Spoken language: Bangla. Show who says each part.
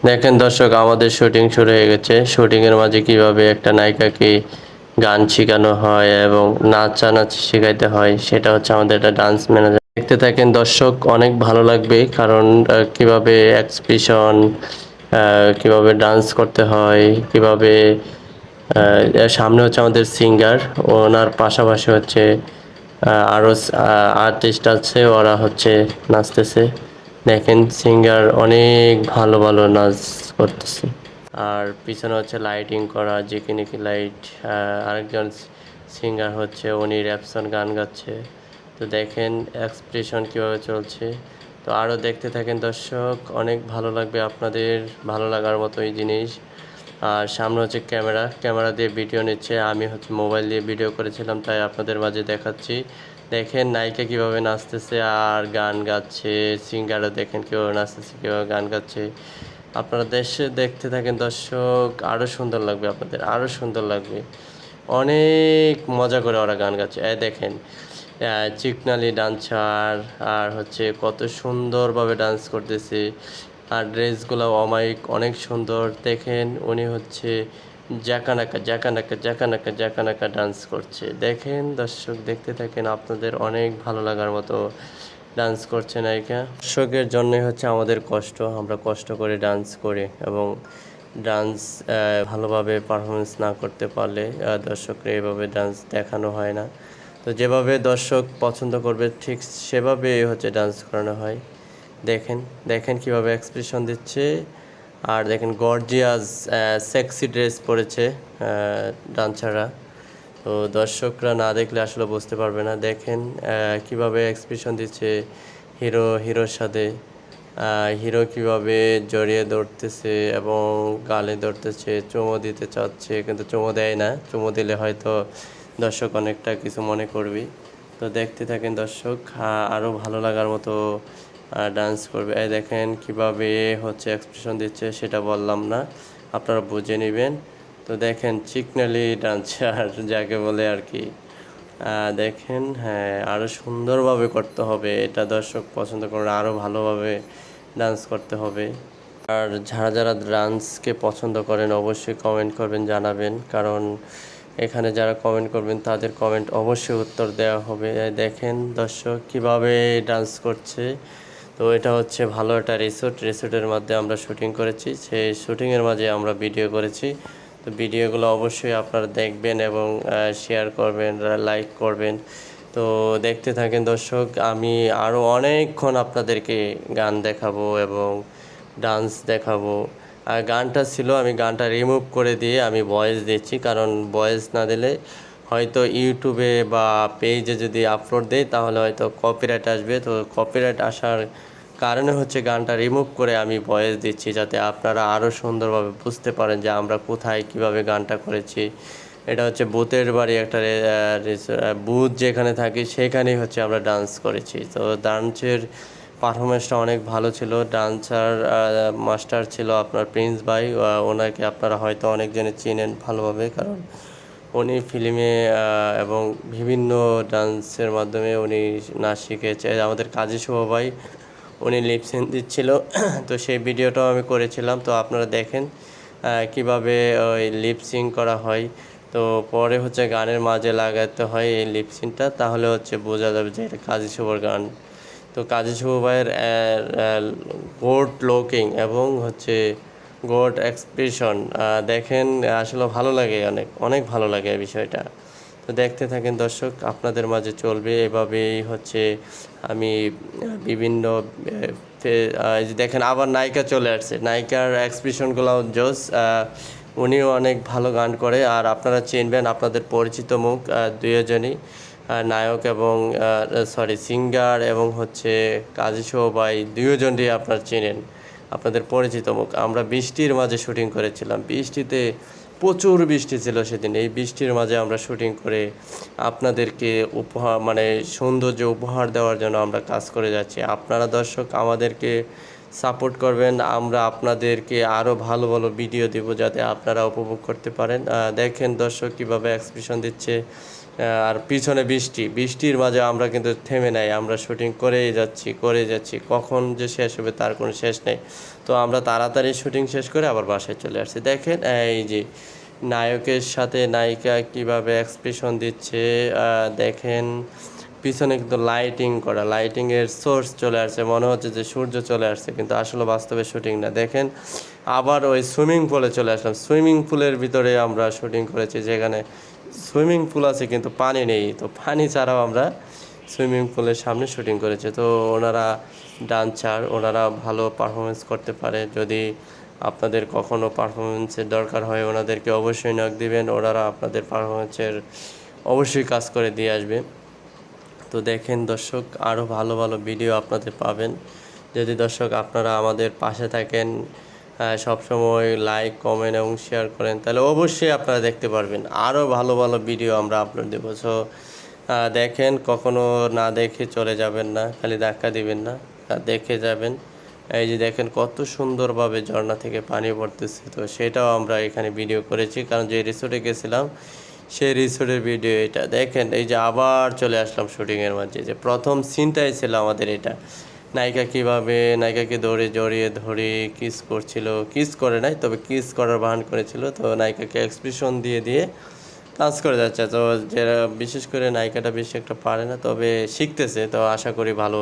Speaker 1: দেখেন দর্শক আমাদের শুটিং শুরু হয়ে গেছে। শুটিং এর মাঝে কীভাবে একটা নায়িকাকে গান শেখানো হয় এবং নাচানাচি শেখাইতে হয় সেটা হচ্ছে আমাদের একটা ডান্স ম্যানেজার দেখতে থাকেন দর্শক অনেক ভালো লাগবে কারণ কীভাবে এক্সপ্রেশন কীভাবে ডান্স করতে হয় কীভাবে সামনে হচ্ছে আমাদের সিঙ্গার ওনার পাশাপাশি হচ্ছে আহ, আরও আর্টিস্ট আছে ওরা হচ্ছে নাচতেছে। দেখেন সিঙ্গার অনেক ভালো ভালো নাচ করতেছে। আর পিছনে হচ্ছে লাইটিং করা যেখানে নাকি লাইট আরেকজন সিঙ্গার হচ্ছে, উনি র্যাপসন গান গাচ্ছে। তো দেখেন এক্সপ্রেশন কীভাবে চলছে। তো আরও দেখতে থাকেন দর্শক, অনেক ভালো লাগবে আপনাদের, ভালো লাগার মতো এই জিনিস। আর সামনে হচ্ছে ক্যামেরা ক্যামেরা দিয়ে ভিডিও নিচ্ছে, আমি হচ্ছে মোবাইল দিয়ে ভিডিও করেছিলাম, তাই আপনাদের মাঝে দেখাচ্ছি। দেখেন নায়িকা কীভাবে নাচতেছে, আর গান গাচ্ছে সিঙ্গারও দেখেন কীভাবে নাচতেছে, কীভাবে গান গাচ্ছে। আপনারা দেশে দেখতে থাকেন, দর্শক আরও সুন্দর লাগবে আপনাদের আরও সুন্দর লাগবে। অনেক মজা করে ওরা গান গাচ্ছে। এই দেখেন চিকনালি ডান্সার, আর হচ্ছে কত সুন্দরভাবে ডান্স করতেছে। আর ড্রেসগুলো অমায়িক, অনেক সুন্দর। দেখেন উনি হচ্ছে জাকানাকা জাকানাকা জাকানাকা জাকানাকা ডান্স করছে। দেখেন দর্শক, দেখতে থাকেন আপনাদের অনেক ভালো লাগার মতো ডান্স করছে নায়িকা। দর্শকের জন্যই হচ্ছে আমাদের কষ্ট, আমরা কষ্ট করে ডান্স করি এবং ডান্স ভালোভাবে পারফরমেন্স না করতে পারলে দর্শকরা এভাবে ডান্স দেখানো হয় না। তো যেভাবে দর্শক পছন্দ করবে, ঠিক সেভাবে হচ্ছে ডান্স করানো হয়। দেখেন দেখেন কীভাবে এক্সপ্রেশন দিচ্ছে। আর দেখেন গর্জিয়াস সেক্সি ড্রেস পরেছে ডান্সাররা তো দর্শকরা না দেখলে আসলে বুঝতে পারবে না। দেখেন কীভাবে এক্সপ্রেশন দিচ্ছে হিরো, হিরোর সাথে। হিরো কীভাবে জড়িয়ে ধরতেছে এবং গালে ধরতেছে, চুমো দিতে চাচ্ছে, কিন্তু চুমো দেয় না। চুমো দিলে হয়তো দর্শক অনেকটা কিছু মনে করবি। তো দেখতে থাকেন দর্শক আরও ভালো লাগার মতো ডান্স করবে। এই দেখেন কীভাবে হচ্ছে এক্সপ্রেশন দিচ্ছে, সেটা বললাম না। আপনারা বুঝে নেবেন। তো দেখেন চিকনালি ডান্সার যাকে বলে আর কি। দেখেন হ্যাঁ আরও সুন্দরভাবে করতে হবে। এটা দর্শক পছন্দ করে আরও ভালোভাবে ডান্স করতে হবে। আর যারা যারা ডান্সকে পছন্দ করেন, অবশ্যই কমেন্ট করবেন, জানাবেন। কারণ এখানে যারা কমেন্ট করবেন, তাদের কমেন্ট অবশ্যই উত্তর দেওয়া হবে। দেখেন দর্শক কীভাবে ডান্স করছে। তো এটা হচ্ছে ভালো একটা রিসোর্ট। রিসোর্টের মধ্যে আমরা শুটিং করেছি। সেই শুটিংয়ের মাঝে আমরা ভিডিও করেছি। তো ভিডিওগুলো অবশ্যই আপনারা দেখবেন এবং শেয়ার করবেন লাইক করবেন। তো দেখতে থাকেন দর্শক, আমি আরও অনেকক্ষণ আপনাদেরকে গান দেখাবো এবং ডান্স দেখাবো। আর গানটা ছিল, আমি গানটা রিমুভ করে দিয়ে আমি ভয়েস দিচ্ছি। কারণ ভয়েস না দিলে হয়তো ইউটিউবে বা পেজে যদি আপলোড দেই, তাহলে হয়তো কপিরাইট আসবে। তো কপিরাইট আসার কারণে হচ্ছে গানটা রিমুভ করে আমি ভয়েস দিচ্ছি যাতে আপনারা আরও সুন্দরভাবে বুঝতে পারেন যে আমরা কোথায় কীভাবে গানটা করেছি। এটা হচ্ছে বুথের বাড়ি একটা বুথ যেখানে থাকি সেখানেই হচ্ছে আমরা ডান্স করেছি। তো ডান্সের পারফরমেন্সটা অনেক ভালো ছিল। ডান্সার মাস্টার ছিল আপনার প্রিন্স ভাই। ওনাকে আপনারা হয়তো অনেকজনে চিনেন ভালোভাবে কারণ উনি ফিল্মে এবং বিভিন্ন ডান্সের মাধ্যমে উনি নাচ শিখেছে আমাদের কাজী শুভ ভাই উনি লিপসিং দিচ্ছিল। তো সেই ভিডিওটাও আমি করেছিলাম। তো আপনারা দেখেন কীভাবে ওই লিপসিং করা হয়। তো পরে হচ্ছে গানের মাঝে লাগাতে হয় এই লিপসিংটা তাহলে হচ্ছে বোঝা যাবে যে এটা কাজী শুভর গান। তো কাজী শুভ ভাইয়ের গোড লোকিং এবং হচ্ছে গোড এক্সপ্রেশন দেখেন আসলে ভালো লাগে অনেক অনেক ভালো লাগে এই বিষয়টা। তো দেখতে থাকেন দর্শক আপনাদের মাঝে চলবে। এভাবেই হচ্ছে আমি বিভিন্ন দেখেন আবার নায়িকা চলে আসছে। নায়িকার এক্সপ্রেশনগুলো জোস উনিও অনেক ভালো গান করে। আর আপনারা চিনবেন আপনাদের পরিচিত মুখ আহ, দুইজনই নায়ক এবং সরি সিঙ্গার এবং হচ্ছে কাজী সবাই দুজনই আপনারা চেনেন। আপনাদের পরিচিত মুখ। আমরা বৃষ্টির মাঝে শুটিং করেছিলাম। বৃষ্টিতে প্রচুর বৃষ্টি ছিল সেদিন। এই বৃষ্টির মাঝে আমরা শুটিং করে আপনাদেরকে উপহার মানে সৌন্দর্য উপহার দেওয়ার জন্য আমরা কাজ করে যাচ্ছি। আপনারা দর্শক, আমাদেরকে সাপোর্ট করবেন। আমরা আপনাদেরকে আরও ভালো ভালো ভিডিও দেব যাতে আপনারা উপভোগ করতে পারেন। দেখেন দর্শক কীভাবে এক্সপ্রেশন দিচ্ছে। আর পিছনে বৃষ্টি। বৃষ্টির মাঝে আমরা কিন্তু থেমে নাই। আমরা শুটিং করেই যাচ্ছি করে যাচ্ছি। কখন যে শেষ হবে তার কোনো শেষ নেই। তো আমরা তাড়াতাড়ি শুটিং শেষ করে আবার বাসায় চলে আসছি। দেখেন, এই যে নায়কের সাথে নায়িকা কীভাবে এক্সপ্রেশন দিচ্ছে। দেখেন পিছনে কিন্তু লাইটিং করা লাইটিং এর সোর্স চলে আসছে, মনে হচ্ছে যে সূর্য চলে আসছে, কিন্তু আসলে বাস্তবে শুটিং না। দেখেন, আবার ওই সুইমিং পুলে চলে আসলাম। সুইমিং পুলের ভিতরে আমরা শুটিং করেছি, যেখানে সুইমিং পুল আছে, কিন্তু পানি নেই। তো পানি ছাড়াও আমরা সুইমিং পুলের সামনে শুটিং করেছি। তো ওনারা ডান্সার ওনারা ভালো পারফরমেন্স করতে পারে। যদি আপনাদের কখনো পারফরমেন্সের দরকার হয়, ওনাদেরকে অবশ্যই নক দিবেন। ওনারা আপনাদের পারফরমেন্সের অবশ্যই কাজ করে দিয়ে আসবে। তো দেখেন দর্শক আরও ভালো ভালো ভিডিও আপনাদের পাবেন। যদি দর্শক আপনারা আমাদের পাশে থাকেন সবসময় লাইক কমেন্ট এবং শেয়ার করেন, তাহলে অবশ্যই আপনারা দেখতে পারবেন। আরও ভালো ভালো ভিডিও আমরা আপলোড দেবো। সো দেখেন, কখনো না দেখে চলে যাবেন না, খালি ধাক্কা দিবেন না দেখে যাবেন। এই যে দেখেন, কত সুন্দরভাবে ঝর্ণা থেকে পানি পড়তেছে। তো সেটাও আমরা এখানে ভিডিও করেছি, কারণ যে রিসোর্টে গেছিলাম সেই রিসোর্টের ভিডিও এটা। দেখেন, এই যে আবার চলে আসলাম শুটিংয়ের মাঝে। যে প্রথম সিনটাই ছিল আমাদের এটা। নায়িকা কীভাবে, নায়িকাকে দৌড়ে জড়িয়ে ধরে কিস করছিল কিস করে নাই, তবে কিস করার বাহান করেছিল। তো নায়িকাকে এক্সপ্রেশন দিয়ে দিয়ে কাজ করে যাচ্ছে। তো যারা বিশেষ করে নায়িকাটা বেশি একটা পারে না, তবে শিখতেছে। তো আশা করি ভালো